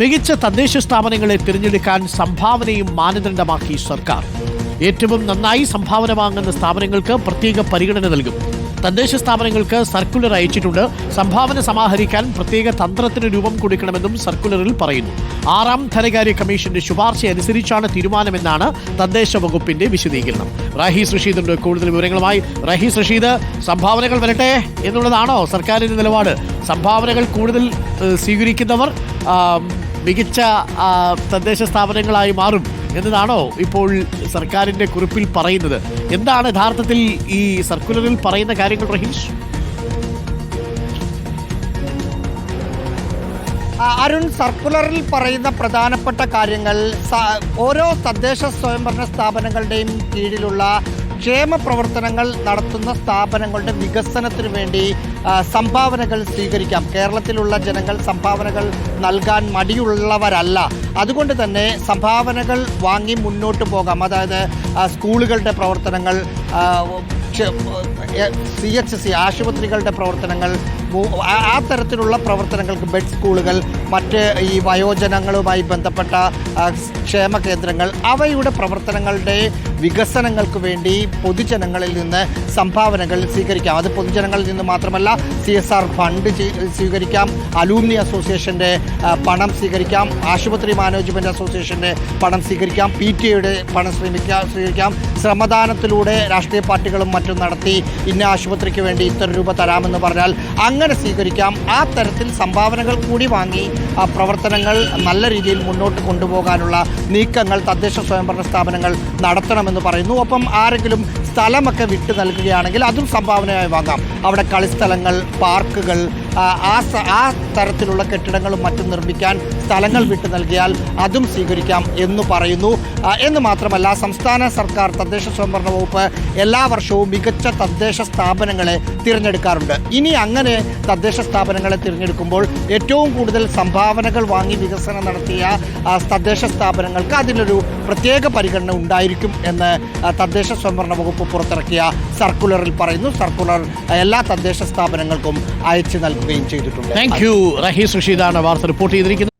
മികച്ച തദ്ദേശ സ്ഥാപനങ്ങളെ തിരഞ്ഞെടുക്കാൻ സംഭാവനയും മാനദണ്ഡമാക്കി സർക്കാർ. ഏറ്റവും നന്നായി സംഭാവന വാങ്ങുന്ന സ്ഥാപനങ്ങൾക്ക് പ്രത്യേക പരിഗണന നൽകും. തദ്ദേശ സ്ഥാപനങ്ങൾക്ക് സർക്കുലർ അയച്ചിട്ടുണ്ട്. സംഭാവന സമാഹരിക്കാൻ പ്രത്യേക തന്ത്രത്തിന് രൂപം കൊടുക്കണമെന്നും സർക്കുലറിൽ പറയുന്നു. ആറാം ധനകാര്യ കമ്മീഷന്റെ ശുപാർശ അനുസരിച്ചാണ് തീരുമാനമെന്നാണ് തദ്ദേശ വകുപ്പിന്റെ വിശദീകരണം. റഹീസ് റഷീദുണ്ട്. കൂടുതൽ വിവരങ്ങളുമായി റഹീസ് റഷീദ്. സംഭാവനകൾ വരട്ടെ എന്നുള്ളതാണോ സർക്കാരിന്റെ നിലപാട്? സംഭാവനകൾ കൂടുതൽ സ്വീകരിക്കുന്നവർ മികച്ച തദ്ദേശ സ്ഥാപനങ്ങളായി മാറും എന്നതാണോ ഇപ്പോൾ സർക്കാരിന്റെ കുറിപ്പിൽ പറയുന്നത്? എന്താണ് യഥാർത്ഥത്തിൽ ഈ സർക്കുലറിൽ പറയുന്ന കാര്യങ്ങൾ റഹീഷ്? അരുൺ സർക്കുലറിൽ പറയുന്ന പ്രധാനപ്പെട്ട കാര്യങ്ങൾ ഓരോ തദ്ദേശ സ്വയംഭരണ സ്ഥാപനങ്ങളുടെയും കീഴിലുള്ള ക്ഷേമ പ്രവർത്തനങ്ങൾ നടത്തുന്ന സ്ഥാപനങ്ങളുടെ വികസനത്തിന് വേണ്ടി സംഭാവനകൾ സ്വീകരിക്കാം. കേരളത്തിലുള്ള ജനങ്ങൾ സംഭാവനകൾ നൽകാൻ മടിയുള്ളവരല്ല. അതുകൊണ്ട് തന്നെ സംഭാവനകൾ വാങ്ങി മുന്നോട്ട് പോകാം. അതായത് സ്കൂളുകളുടെ പ്രവർത്തനങ്ങൾ സി എച്ച് സി ആശുപത്രികളുടെ പ്രവർത്തനങ്ങൾ ആ- തരത്തിലുള്ള പ്രവർത്തനങ്ങൾക്ക് ബെഡ് സ്കൂളുകൾ മറ്റ് ഈ വയോജനങ്ങളുമായി ബന്ധപ്പെട്ട ക്ഷേമ കേന്ദ്രങ്ങൾ അവയുടെ പ്രവർത്തനങ്ങളുടെ വികസനങ്ങൾക്ക് വേണ്ടി പൊതുജനങ്ങളിൽ നിന്ന് സംഭാവനകൾ സ്വീകരിക്കാം. അത് പൊതുജനങ്ങളിൽ നിന്ന് മാത്രമല്ല സി എസ് ആർ ഫണ്ട് സ്വീകരിക്കാം അലൂമിനി അസോസിയേഷന്റെ പണം സ്വീകരിക്കാം ആശുപത്രി മാനേജ്മെന്റ് അസോസിയേഷന്റെ പണം സ്വീകരിക്കാം പി ടി എയുടെ പണം ശ്രമിക്കാം സ്വീകരിക്കാം ശ്രമദാനത്തിലൂടെ രാഷ്ട്രീയ പാർട്ടികളും മറ്റും നടത്തി ഇന്ന ആശുപത്രിക്ക് വേണ്ടി ഇത്ര രൂപ തരാമെന്ന് പറഞ്ഞാൽ സ്വീകരിക്കാം? ആ തരത്തിൽ സംഭാവനകൾ കൂടി വാങ്ങി പ്രവർത്തനങ്ങൾ നല്ല രീതിയിൽ മുന്നോട്ട് കൊണ്ടുപോകാനുള്ള നീക്കങ്ങൾ തദ്ദേശ സ്വയംഭരണ സ്ഥാപനങ്ങൾ നടത്തണമെന്ന് പറയുന്നു. ഒപ്പം ആരെങ്കിലും സ്ഥലമൊക്കെ വിട്ടു നൽകുകയാണെങ്കിൽ അതും സംഭാവനയായി വാങ്ങാം. അവിടെ കളിസ്ഥലങ്ങൾ പാർക്കുകൾ ആ, ആ തരത്തിലുള്ള കെട്ടിടങ്ങളും മറ്റും നിർമ്മിക്കാൻ സ്ഥലങ്ങൾ വിട്ടു നൽകിയാൽ അതും സ്വീകരിക്കാം എന്ന് പറയുന്നു. എന്ന് മാത്രമല്ല സംസ്ഥാന സർക്കാർ തദ്ദേശ സ്വയംഭരണ വകുപ്പ് എല്ലാ വർഷവും മികച്ച തദ്ദേശ സ്ഥാപനങ്ങളെ തിരഞ്ഞെടുക്കാറുണ്ട്. ഇനി അങ്ങനെ തദ്ദേശ സ്ഥാപനങ്ങളെ തിരഞ്ഞെടുക്കുമ്പോൾ ഏറ്റവും കൂടുതൽ സംഭാവനകൾ വാങ്ങി വികസനം നടത്തിയ തദ്ദേശ സ്ഥാപനങ്ങൾക്ക് അതിനൊരു പ്രത്യേക പരിഗണന ഉണ്ടായിരിക്കും എന്ന് തദ്ദേശ സ്വയംഭരണ വകുപ്പ് പുറത്തിറക്കിയ സർക്കുലറിൽ പറയുന്നു. സർക്കുലർ എല്ലാ തദ്ദേശ സ്ഥാപനങ്ങൾക്കും അയച്ചു നൽകുകയും ചെയ്തിട്ടുണ്ട്. താങ്ക് യു റഹീസ് റഷീദാണ് വാർത്ത റിപ്പോർട്ട് ചെയ്തിരിക്കുന്നത്.